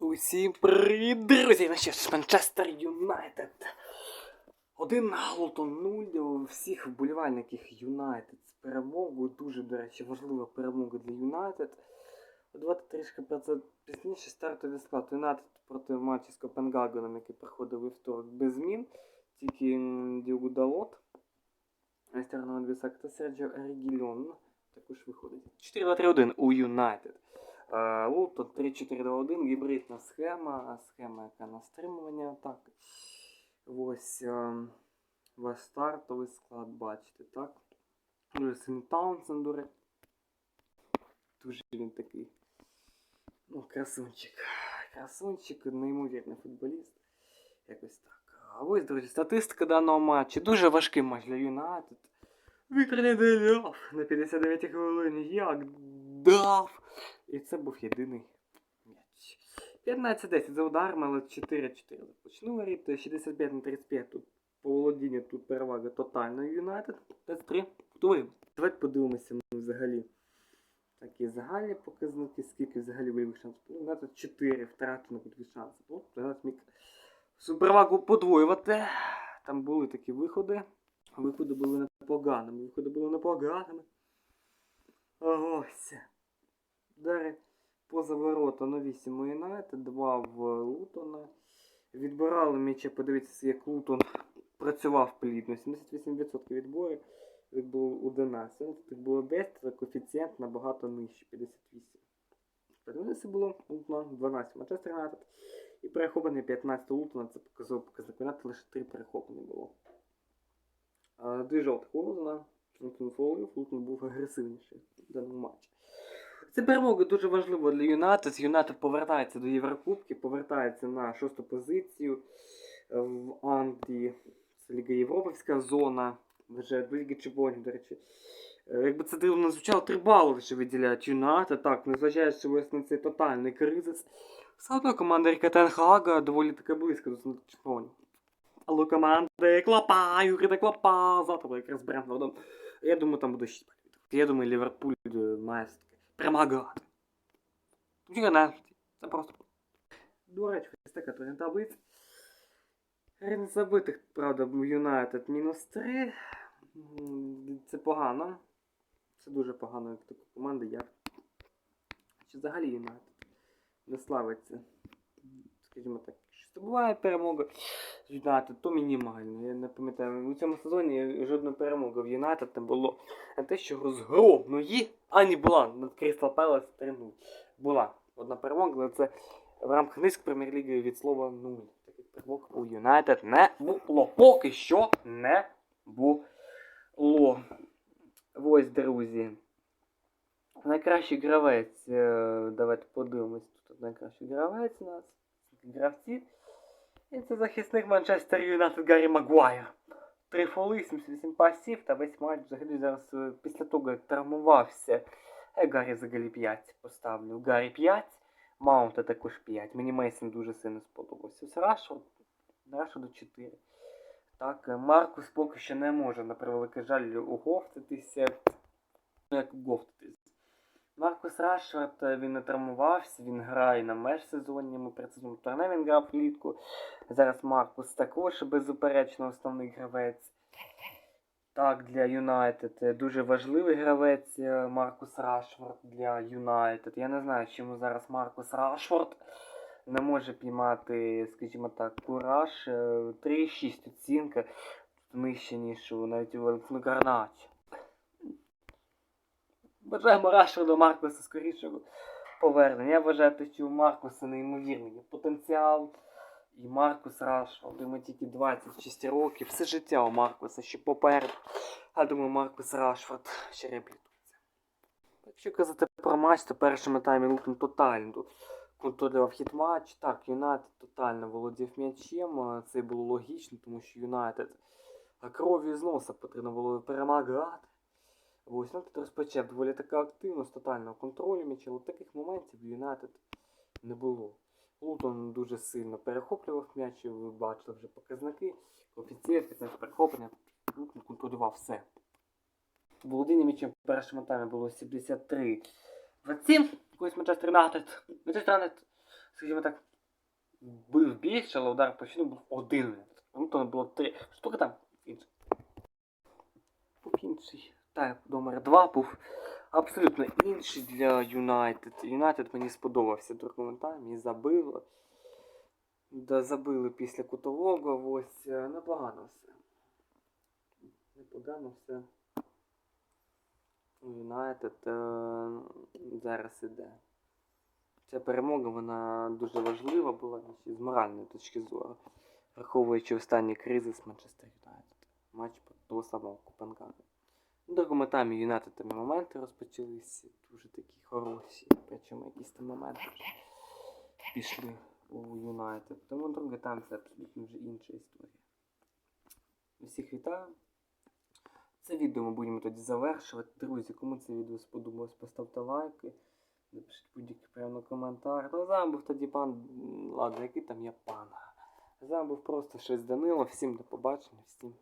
Усім привіт, друзі! Ну що ж, Манчестер Юнайтед. Один 0 у всіх вболівальників Юнайтед з перемогою. Дуже, до речі, важлива перемога для Юнайтед. Давайте трішки про це пізніше стартовий склад. Юнайтед проти матчу з Копенгагеном, який проходив вівторок без змін. Тільки Діогу Далот, Естерно Адвісак та Серджіо Регільон також виходить. 4-2-3-1 у Юнайтед. Е, Лутон 3-4-2-1, гібридна схема, схема, яка на стримування атаки. Ось е, ваш стартовий склад, бачите, так? Дуже сильний Таунсен, до речі. Дуже він такий. Ну, красунчик. Красунчик, неймовірний футболіст. Якось так. А ось, друзі, статистика даного матчу. Дуже важкий матч для Юнайтед. Віктор Неделяв на 59 хвилині. Як дав! І це був єдиний м'яч. 15-10 за ударами, але 4-4 започну варіти. 65 на 35 тут по володінню тут перевага тотальна Юнайтед. 3 Готовий. Давайте подивимося ми взагалі. Такі загальні показники, скільки взагалі бойових шансів. Ну, Юнайтед 4 втрачено бойові шанси. Ну, Юнайтед міг свою перевагу подвоювати. Там були такі виходи. Виходи були непоганими. Виходи були непоганими. Ось. Удари поза ворота на 8 у Юнайтед, 2 в Лутона. Відбирали м'яча, подивіться, як Лутон працював плідно. 78% відборів, їх було 11. Тут було 10, але коефіцієнт набагато нижче, 58. Подивилися було Лутона 12 Манчестер Юнайтед. І перехоплення 15 Лутона, це показав показник. Юнайтед лише 3 перехоплення було. Дві жовтих Лутона. Лутон фолів, Лутон був агресивніший в даному матчі. Це перемога дуже важлива для Юнайтед. Юнайтед повертається до Єврокубки, повертається на шосту позицію в Англії. Це Ліга Європейська зона. Вже до Ліги Чемпіонів, до речі. Е, Якби це дивно звучало, три бали лише виділяють Юнайтед. Так, незважаючи на цей тотальний кризис. Одно команда Ріка Тенхага доволі таки близько до чемпіонів. Але команди Клопа, Юрій Клопа, завтра якраз Брентфордом. Я думаю, там буде 6 балів. Я думаю, Ліверпуль е, має перемагати. Це просто. До речі, ось така. Рівень забитих, правда, Юнайтед мінус 3. Це погано. Це дуже погано, як таку команди, як. Чи взагалі Юнайтед не славиться. Скажімо так, що буває перемога Юнайтед, то мінімально. Я не пам'ятаю, у цьому сезоні жодної перемоги в Юнайтед не було. А те, що розгромної, ані була над Крістал Пелес 3-0. Була одна перемога, але це в рамках низьк прем'єр-ліги від слова 0. Таких перемог у Юнайтед не було. Поки що не було. Ось, друзі. Найкращий гравець. е, Давайте подивимось. Тут найкращий гравець у нас. Гравці. І це захисник Манчестер Юнайтед Гаррі Магуайр. Три фоли, 78 пасів та весь матч взагалі зараз е, після того, як травмувався. Я Гаррі взагалі 5 поставлю. Гаррі 5, Маунта також 5. Мені Мейсон дуже сильно сподобався. Ось Рашфорд, Рашфорду 4. Так, е, Маркус поки що не може, на превеликий жаль, уговтитися. Ну, як уговтитись. Маркус Рашфорд, е, він не травмувався, він грає на межсезонньому прецедному турне, він грав влітку. Зараз Маркус також безуперечно основний гравець. Так, для Юнайтед е, дуже важливий гравець е, Маркус Рашфорд для Юнайтед. Я не знаю, чому зараз Маркус Рашфорд не може піймати, скажімо так, кураж. Е, 3,6 оцінка нижче, ніж навіть у Гарначі. Бажаємо Рашфорду Маркуса скорішого повернення. Я вважаю, що у Маркуса неймовірний потенціал. І Маркус Рашфорд, йому тільки 26 років. Все життя у Маркуса ще попереду. Я думаю, Маркус Рашфорд ще реабілітується. Якщо казати про матч, то першими таймі Лутон тотально контролював хід матч. Так, Юнайтед тотально володів м'ячем. Це було логічно, тому що Юнайтед кров'ю з носа потрібно було перемагати. Ось Юнайтед розпочав доволі таки активно з тотального контролю м'яча, але таких моментів Юнайтед не було. Лутон дуже сильно перехоплював м'яч, ви бачили вже показники, коефіцієнт, 15 перехоплення, Лутон контролював все. Володіння м'ячем в першому таймі було 73 27. Колись Манчестер Юнайтед, Манчестер Юнайтед, скажімо так, бив більше, але удар по був один. Лутона було три. Штука там. Був інший. Так, номер два був абсолютно інший для Юнайтед. Юнайтед мені сподобався другому таймі, забило. Да, забили після кутового, ось е, непогано все. Непогано все. Юнайтед е, зараз іде. Ця перемога вона дуже важлива була з моральної точки зору, враховуючи останній кризис Манчестер Юнайтед. Матч того самого Копенгагена. Другому таймі Юнайтед там моменти розпочалися, дуже такі хороші, причому якісь там моменти пішли у Юнайтед. Тому другий тайм це абсолютно вже інша історія. Всіх вітаю. Це відео ми будемо тоді завершувати. Друзі, кому це відео сподобалось, поставте лайки. Напишіть будь-який прямо коментар. Ну, з був тоді пан. Ладно, який там я пан. З був просто щось Данило. Всім до побачення, всім